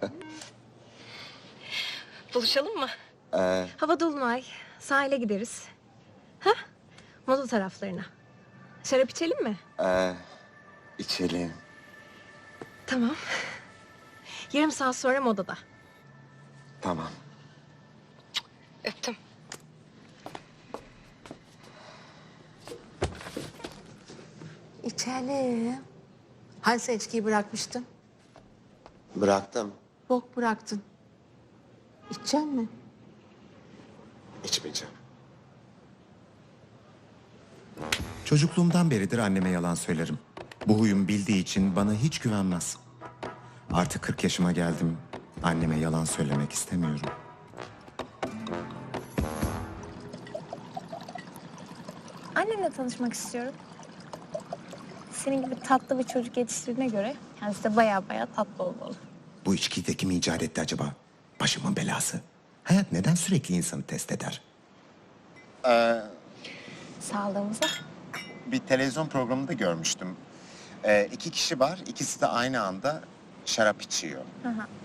Buluşalım mı? Ee, Hava dolunay. Sahile gideriz. Ha? Moda taraflarına. Şarap içelim mi? ee, içelim. Tamam. Yarım saat sonra modada. Tamam. Öptüm. İçelim. Hani sen içkiyi bırakmıştın? Bıraktım. Bok bıraktın. İçecek mi? İçmeyeceğim. Çocukluğumdan beridir anneme yalan söylerim. Bu huyum bildiği için bana hiç güvenmez. Artık 40 yaşıma geldim. Anneme yalan söylemek istemiyorum. Annenle tanışmak istiyorum. Senin gibi tatlı bir çocuk yetiştirdiğine göre kendisi de baya baya tatlı olmalı. Bu içkiyi de kim icat etti acaba? Başımın belası. Hayat neden sürekli insanı test eder? Sağlığımıza. Bir televizyon programında görmüştüm. Ee, iki kişi var. ikisi de aynı anda şarap içiyor.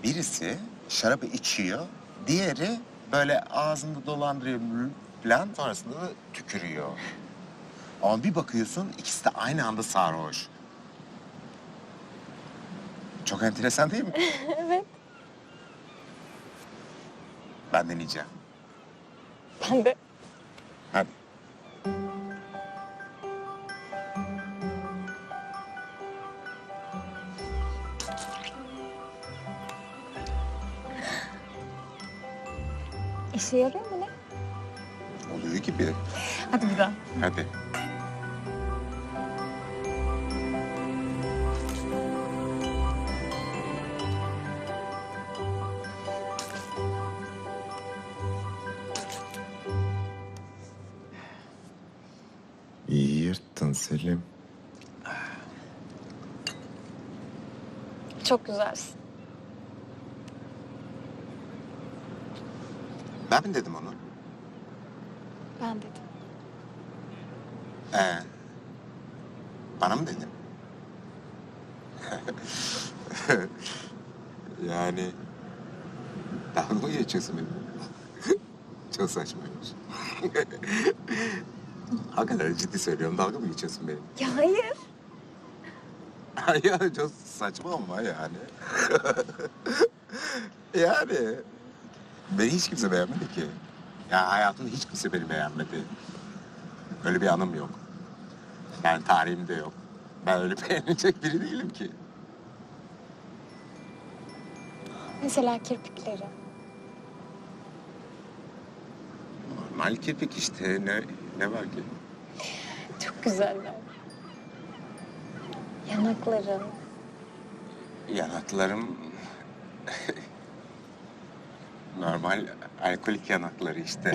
Birisi şarabı içiyor. Diğeri böyle ağzında dolandırıyor falan. Sonrasında da tükürüyor. Ama bir bakıyorsun ikisi de aynı anda sarhoş. Çok enteresan değil mi? evet. Ben deneyeceğim. Ben de. Hadi. İşe yarıyor mu ne? Oluyor gibi. Hadi bir daha. Hadi. Selim. Çok güzelsin. Ben mi dedim onu? Ben dedim. Ee, bana mı dedin? yani dalga mı geçiyorsun benimle? Çok saçmaymış. Hakikaten ciddi söylüyorum. Dalga mı geçiyorsun benimle? Ya hayır. ya çok saçma ama yani. yani beni hiç kimse beğenmedi ki. Ya hayatımda hiç kimse beni beğenmedi. Öyle bir anım yok. Yani tarihimde yok. Ben öyle beğenilecek biri değilim ki. Mesela kirpikleri. Normal kirpik işte. Ne, ne var ki? Çok güzeller. Yanakların. Yanaklarım... Normal alkolik yanakları işte.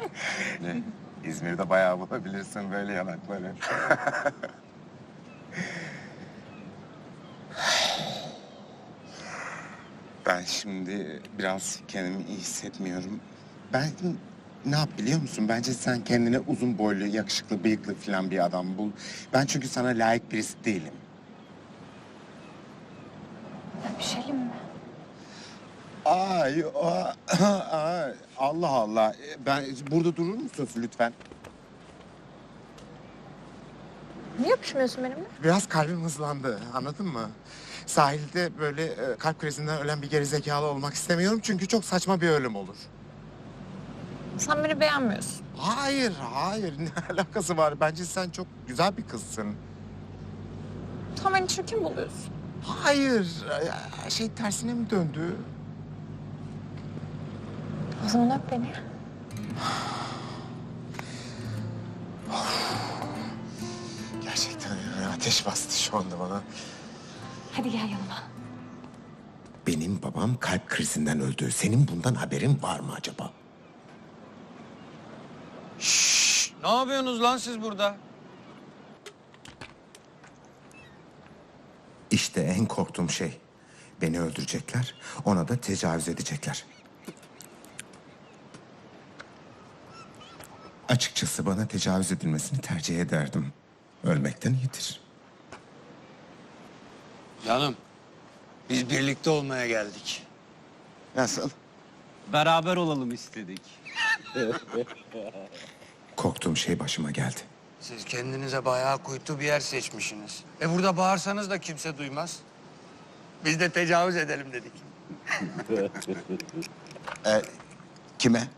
ne? İzmir'de bayağı bulabilirsin böyle yanakları. ben şimdi biraz kendimi iyi hissetmiyorum. Ben ne yap biliyor musun? Bence sen kendine uzun boylu, yakışıklı, bıyıklı falan bir adam bul. Ben çünkü sana layık birisi değilim. Öpüşelim mi? Ay, a- ay, Allah Allah. Ben burada durur musunuz lütfen? Niye öpüşmüyorsun benimle? Biraz kalbim hızlandı. Anladın mı? Sahilde böyle e, kalp krizinden ölen bir gerizekalı olmak istemiyorum çünkü çok saçma bir ölüm olur. Sen beni beğenmiyorsun. Hayır, hayır. Ne alakası var? Bence sen çok güzel bir kızsın. Sen beni çirkin buluyorsun. Hayır. ya, Şey tersine mi döndü? O zaman öp beni. Gerçekten ya, ateş bastı şu anda bana. Hadi gel yanıma. Benim babam kalp krizinden öldü. Senin bundan haberin var mı acaba? Ne yapıyorsunuz lan siz burada? İşte en korktuğum şey. Beni öldürecekler, ona da tecavüz edecekler. Açıkçası bana tecavüz edilmesini tercih ederdim. Ölmekten iyidir. Canım, biz birlikte olmaya geldik. Nasıl? beraber olalım istedik. Korktuğum şey başıma geldi. Siz kendinize bayağı kuytu bir yer seçmişsiniz. E burada bağırsanız da kimse duymaz. Biz de tecavüz edelim dedik. Kime?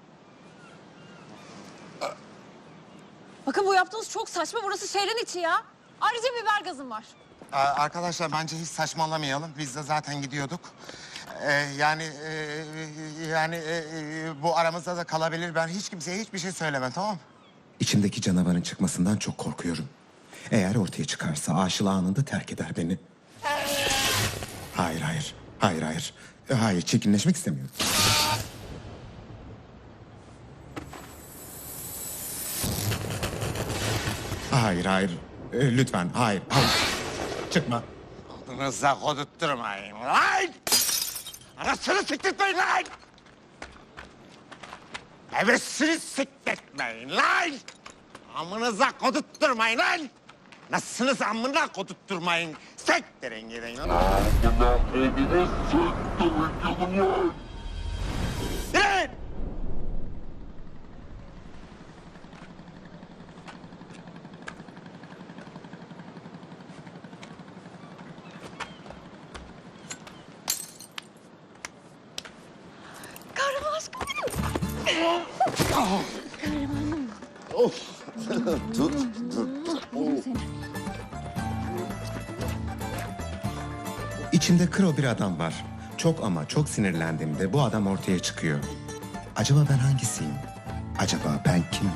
Bakın bu yaptığınız çok saçma. Burası şehrin içi ya. Ayrıca biber gazım var. Aa, Arkadaşlar bence hiç saçmalamayalım. Biz de zaten gidiyorduk. Ee, yani e, yani e, e, bu aramızda da kalabilir. Ben hiç kimseye hiçbir şey söylemem tamam mı? İçimdeki canavarın çıkmasından çok korkuyorum. Eğer ortaya çıkarsa aşılı anında terk eder beni. Hayır, hayır. Hayır, hayır. E, Hayır, çirkinleşmek istemiyorum. Hayır, hayır. E, Lütfen, hayır, hayır. Çıkma. Adınıza kodutturmayın lan! Anasını siktirtmeyin lan! Hevesini siktirtmeyin lan! Amınıza kodutturmayın lan! Nasılsınız amına kodutturmayın? Sektirin gidin lan! Gidin! İçimde kro bir adam var. Çok ama çok sinirlendiğimde bu adam ortaya çıkıyor. Acaba ben hangisiyim? Acaba ben kim?